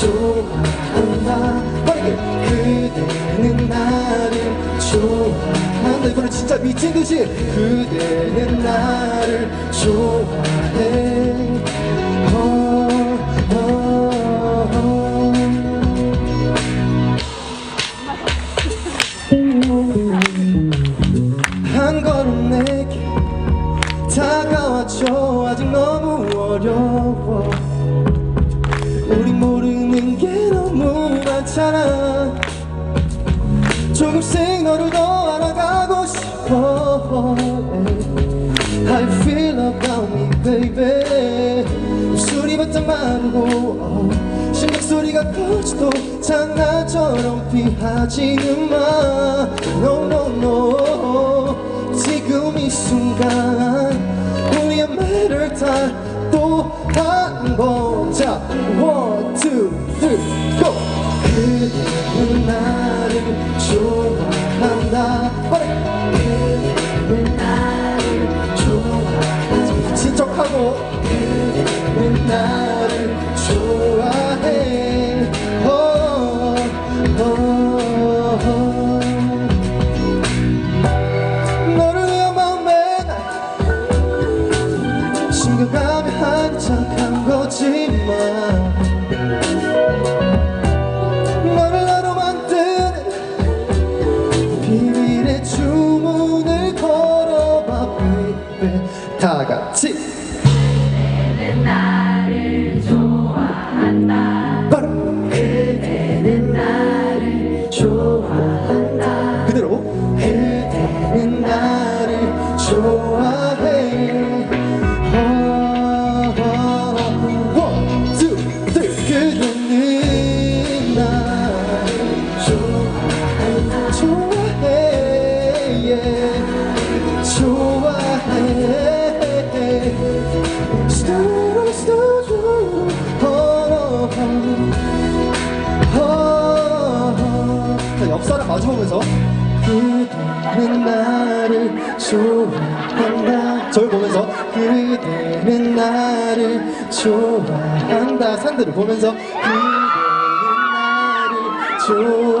좋아한다. 그대는 나를 좋아한다. 이거는 진짜 미친 듯이 그대는 나를 좋아해. 어, 어, 어. 아직 너무 어려워. 우리 모르는 게 많잖아. 조금씩 너를 더 알아가고 싶어. You feel about me baby. 술이 바짝 마르고 어, 심장 소리가 커져도 장난처럼 피하지는 마. No no no. 지금 이 순간 우리의 말을 다또한번자 One two three go 그대는 나를 좋아한다. 그대는 나를 좋아한다 친척하고. 그대는 나를 같이 나를 좋아한다 바로 그대는 나를 좋아한다 그대로 그대는 나를 좋아 옆 사람 마주보면서 그대는 나를 좋아한다. 저를 보면서 그대는 나를 좋아한다. 산들을 보면서 그대는 나를 좋아한다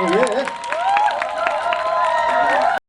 예.